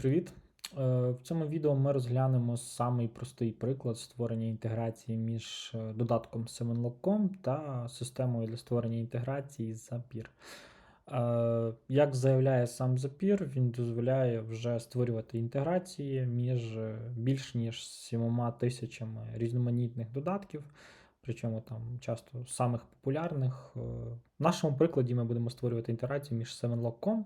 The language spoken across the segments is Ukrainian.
Привіт! Е, В цьому відео ми розглянемо самий простий приклад створення інтеграції між е, додатком SevenLock.com та системою для створення інтеграції Zapier. Е, Як заявляє сам Zapier, він дозволяє вже створювати інтеграції між більш ніж 7 тисячами різноманітних додатків, причому там часто самих популярних. В нашому прикладі ми будемо створювати інтеграцію між SevenLock.com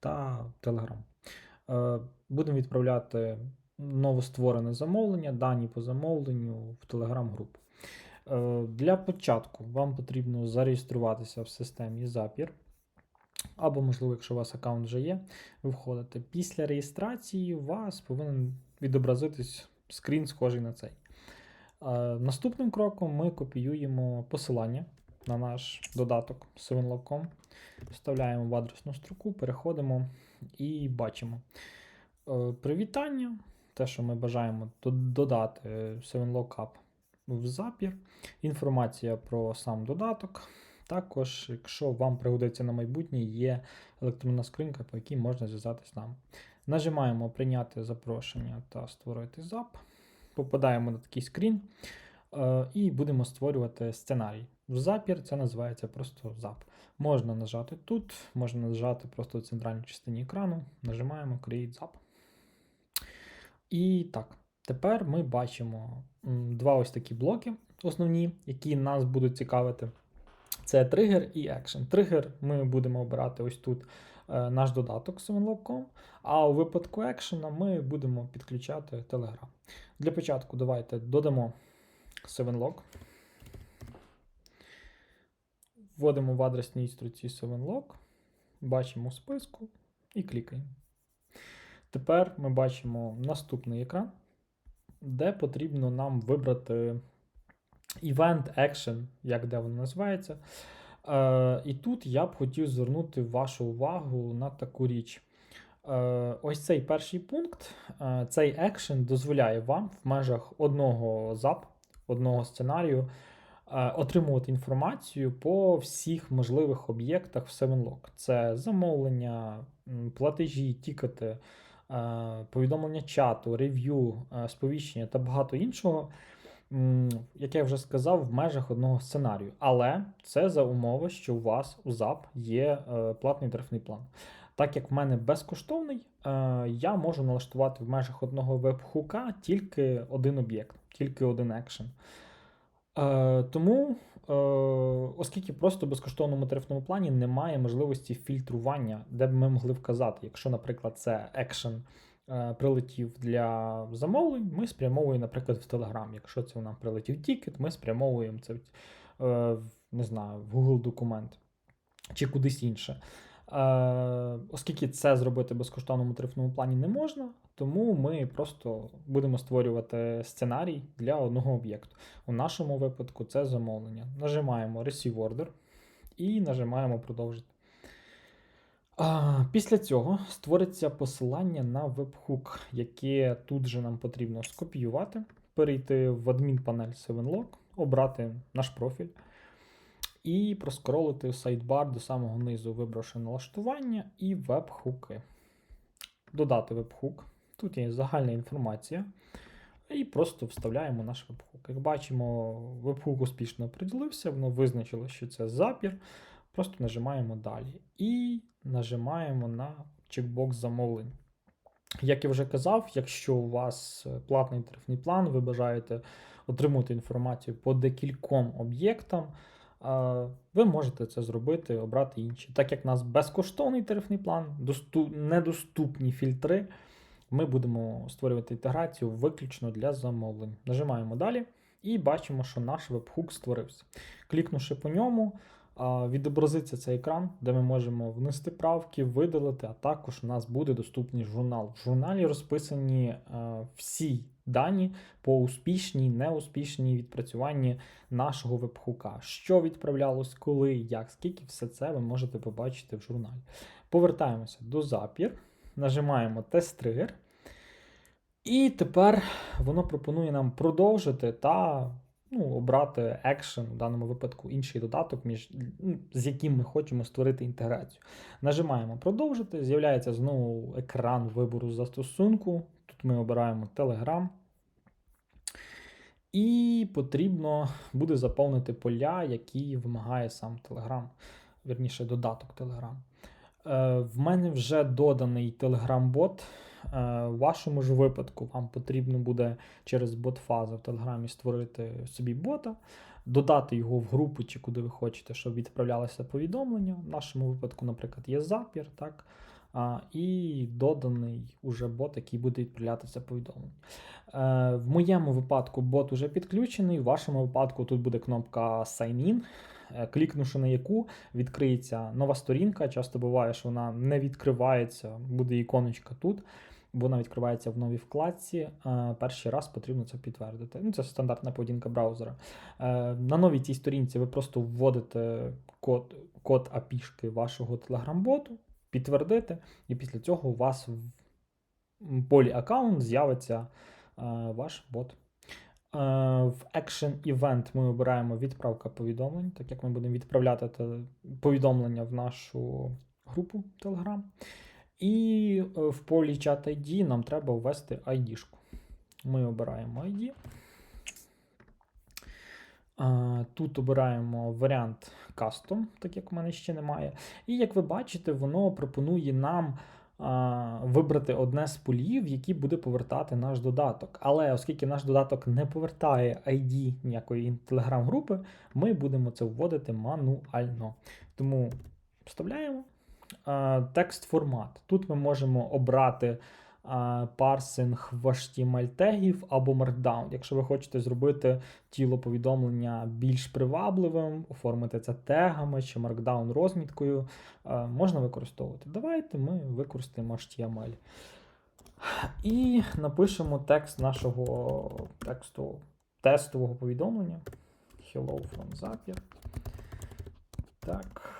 та Telegram. Е, Будемо відправляти новостворене замовлення, дані по замовленню в Telegram-групу. Е, Для початку вам потрібно зареєструватися в системі Zapier. Або, можливо, якщо у вас аккаунт вже є, ви входите. Після реєстрації у вас повинен відобразитись скрін, схожий на цей. Е, Наступним кроком ми копіюємо посилання на наш додаток SevenLock.com, вставляємо в адресну строку, переходимо і бачимо. Е, Привітання, те, що ми бажаємо додати 7Lock App в Zapier, інформація про сам додаток. Також, якщо вам пригодиться на майбутнє, є електронна скринька, по якій можна зв'язатися з нами. Нажимаємо Прийняти запрошення та створити ЗАП. Попадаємо на такий скрін е, і будемо створювати сценарій. В Zapier це називається просто ZAP. Можна нажати тут, можна нажати просто в центральній частині екрану. Нажимаємо Create ZAP. І так, тепер ми бачимо два ось такі блоки основні, які нас будуть цікавити. Це тригер і екшен. Тригер ми будемо обирати ось тут е, наш додаток SevenLock.com, а у випадку екшена ми будемо підключати Telegram. Для початку давайте додамо 7Lock. Вводимо в адресній інструкції 7Lock, бачимо списку і клікаємо. Тепер ми бачимо наступний екран, де потрібно нам вибрати Event Action, як де воно називається. Е, і тут я б хотів звернути вашу увагу на таку річ. Е, ось цей перший пункт, е, цей екшен дозволяє вам в межах одного ЗАП, одного сценарію отримувати інформацію по всіх можливих об'єктах в 7Lock. Це замовлення, платежі, тікети, е, повідомлення чату, рев'ю, е, сповіщення та багато іншого. Як я вже сказав, в межах одного сценарію. Але це за умови, що у вас у ЗАП є е, платний тарифний план. Так як в мене безкоштовний, е, я можу налаштувати в межах одного веб-хука тільки один об'єкт, тільки один екшен. Е, тому, е, оскільки просто в безкоштовному тарифному плані немає можливості фільтрування, де б ми могли вказати, якщо, наприклад, це екшен е, прилетів для замовлень, ми спрямовуємо, наприклад, в Telegram. Якщо це нам прилетів тікет, ми спрямовуємо це в, не знаю, в Google документ чи кудись інше. Е, оскільки це зробити безкоштовному тарифному плані не можна, тому ми просто будемо створювати сценарій для одного об'єкту. У нашому випадку це замовлення. Нажимаємо Receive Order і нажимаємо продовжити. Після цього створиться посилання на вебхук, яке тут же нам потрібно скопіювати, перейти в адмінпанель 7Lock, обрати наш профіль і проскролити сайдбар до самого низу, вибравши налаштування і вебхуки. Додати вебхук. Тут є загальна інформація. І просто вставляємо наш вебхук. Як бачимо, вебхук успішно приділився, воно визначило, що це запір. Просто нажимаємо далі. І нажимаємо на чекбокс замовлень. Як я вже казав, якщо у вас платний тарифний план, ви бажаєте отримати інформацію по декільком об'єктам, ви можете це зробити, обрати інші. Так як у нас безкоштовний тарифний план, досту- недоступні фільтри, ми будемо створювати інтеграцію виключно для замовлень. Нажимаємо далі і бачимо, що наш вебхук створився. Клікнувши по ньому, відобразиться цей екран, де ми можемо внести правки, видалити, а також у нас буде доступний журнал. В журналі розписані всі дані по успішній, неуспішній відпрацюванні нашого вебхука. Що відправлялось, коли, як, скільки, все це ви можете побачити в журналі. Повертаємося до Zapier, нажимаємо тест-тригер. І тепер воно пропонує нам продовжити та ну, обрати Action, в даному випадку інший додаток, між, ну, з яким ми хочемо створити інтеграцію. Нажимаємо продовжити, з'являється знову екран вибору застосунку. Ми обираємо Telegram. І потрібно буде заповнити поля, які вимагає сам Telegram, вірніше, додаток Telegram. Е, в мене вже доданий Telegram-бот. Е, в вашому ж випадку вам потрібно буде через бот-фазу в Телеграмі створити собі бота, додати його в групу чи куди ви хочете, щоб відправлялися повідомлення. В нашому випадку, наприклад, є запір, так? І доданий уже бот, який буде відправлятися повідомлення. Е, в моєму випадку бот уже підключений, в вашому випадку тут буде кнопка Sign In. Е, Клікнувши на яку відкриється нова сторінка. Часто буває, що вона не відкривається, буде іконочка тут. Вона відкривається в новій вкладці. Е, Перший раз потрібно це підтвердити. Ну, Це стандартна поведінка браузера. На новій цій сторінці ви просто вводите код код API вашого Telegram-боту, підтвердите, і після цього у вас в полі аккаунт з'явиться е, ваш бот. Е, В Action Event ми обираємо відправка повідомлень, так як ми будемо відправляти повідомлення в нашу групу Telegram. І е, в полі Chat ID нам треба ввести ID-шку. Ми обираємо ID. Тут обираємо варіант Custom, так як в мене ще немає. І як ви бачите, воно пропонує нам вибрати одне з полів, які буде повертати наш додаток. Але оскільки наш додаток не повертає ID ніякої телеграм-групи, ми будемо це вводити мануально. Тому вставляємо текст формат. Тут ми можемо обрати парсинг в HTML тегів або Markdown. Якщо ви хочете зробити тіло повідомлення більш привабливим, оформити це тегами чи Markdown розміткою, можна використовувати. Давайте ми використаємо HTML. І напишемо текст нашого тексту тестового повідомлення. Hello from Zapier. Так.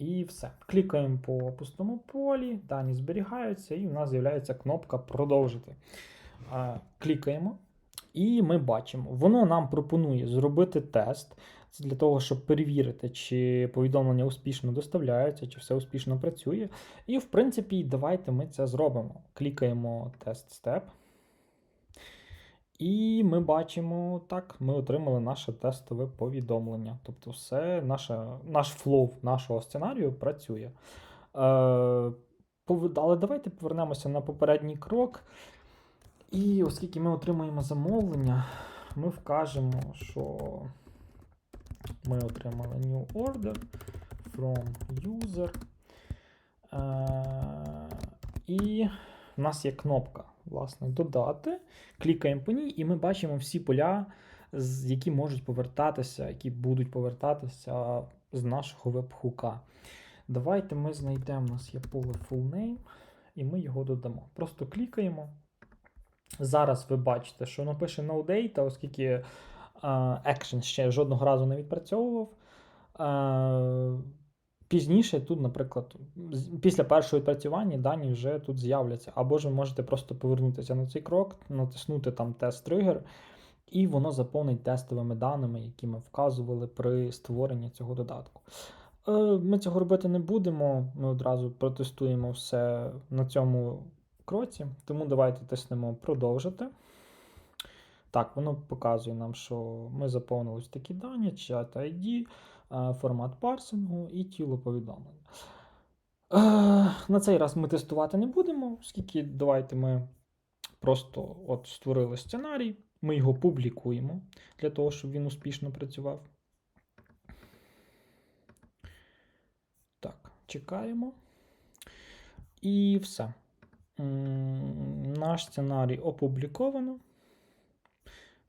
І все. Клікаємо по пустому полі, дані зберігаються, і в нас з'являється кнопка Продовжити. Клікаємо, і ми бачимо, воно нам пропонує зробити тест. Це для того, щоб перевірити, чи повідомлення успішно доставляються, чи все успішно працює. І, в принципі, давайте ми це зробимо. Клікаємо тест степ. І ми бачимо, так, ми отримали наше тестове повідомлення. Тобто, все, наше, наш флоу нашого сценарію працює. Е, але давайте повернемося на попередній крок. І оскільки ми отримуємо замовлення, ми вкажемо, що ми отримали new order from user. Е, і в нас є кнопка, власне, додати. Клікаємо по ній, і ми бачимо всі поля, які можуть повертатися, які будуть повертатися з нашого веб-хука. Давайте ми знайдемо, у нас є поле full name, і ми його додамо. Просто клікаємо. Зараз ви бачите, що воно пише no data, оскільки е, Action ще жодного разу не відпрацьовував. Пізніше тут, наприклад, після першого відпрацювання дані вже тут з'являться. Або ж ви можете просто повернутися на цей крок, натиснути там тест тригер, і воно заповнить тестовими даними, які ми вказували при створенні цього додатку. Е, Ми цього робити не будемо. Ми одразу протестуємо все на цьому кроці. Тому давайте тиснемо продовжити. Так, воно показує нам, що ми заповнили такі дані, чат ID, формат парсингу і тіло повідомлення. Е, На цей раз ми тестувати не будемо, оскільки давайте ми просто от створили сценарій, ми його публікуємо для того, щоб він успішно працював. Так, чекаємо. І все. Наш сценарій опубліковано.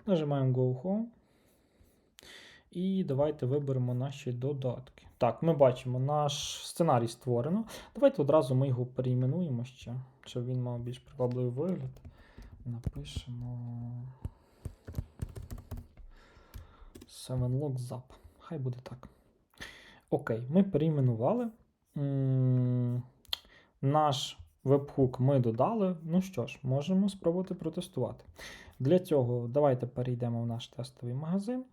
Нажимаємо Go Home. І давайте виберемо наші додатки. Так, ми бачимо, наш сценарій створено. Давайте одразу ми його перейменуємо ще, щоб він мав більш привабливий вигляд. Напишемо. Zap. Хай буде так. Окей, ми перейменували. Наш вебхук ми додали. Ну що ж, можемо спробувати протестувати. Для цього давайте перейдемо в наш тестовий магазин.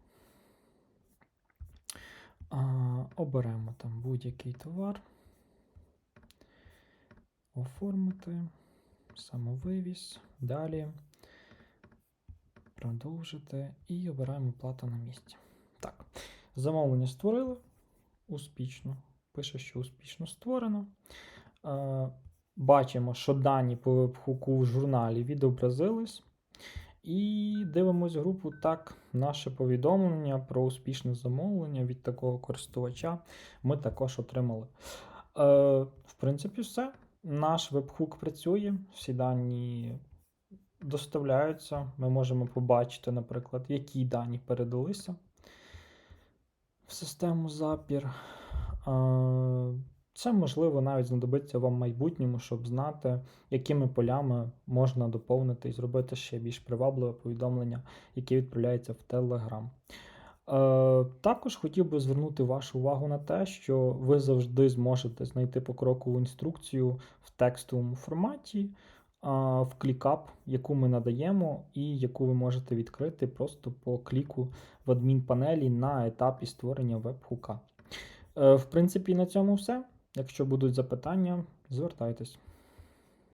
Оберемо там будь-який товар. Оформити. Самовивіз. Далі. Продовжити. І обираємо плата на місці. Так. Замовлення створили. Успішно. Пише, що успішно створено. Бачимо, що дані по вебхуку в журналі відобразились. І дивимось групу так, наше повідомлення про успішне замовлення від такого користувача ми також отримали. Е, в принципі, все. Наш вебхук працює, всі дані доставляються. Ми можемо побачити, наприклад, які дані передалися в систему Zapier. Е, Це можливо навіть знадобиться вам в майбутньому, щоб знати, якими полями можна доповнити і зробити ще більш привабливе повідомлення, яке відправляється в Telegram. Е, Також хотів би звернути вашу увагу на те, що ви завжди зможете знайти покрокову інструкцію в текстовому форматі, в клікап, яку ми надаємо, і яку ви можете відкрити просто по кліку в адмінпанелі на етапі створення веб-хука. Е, В принципі, на цьому все. Якщо будуть запитання, звертайтесь.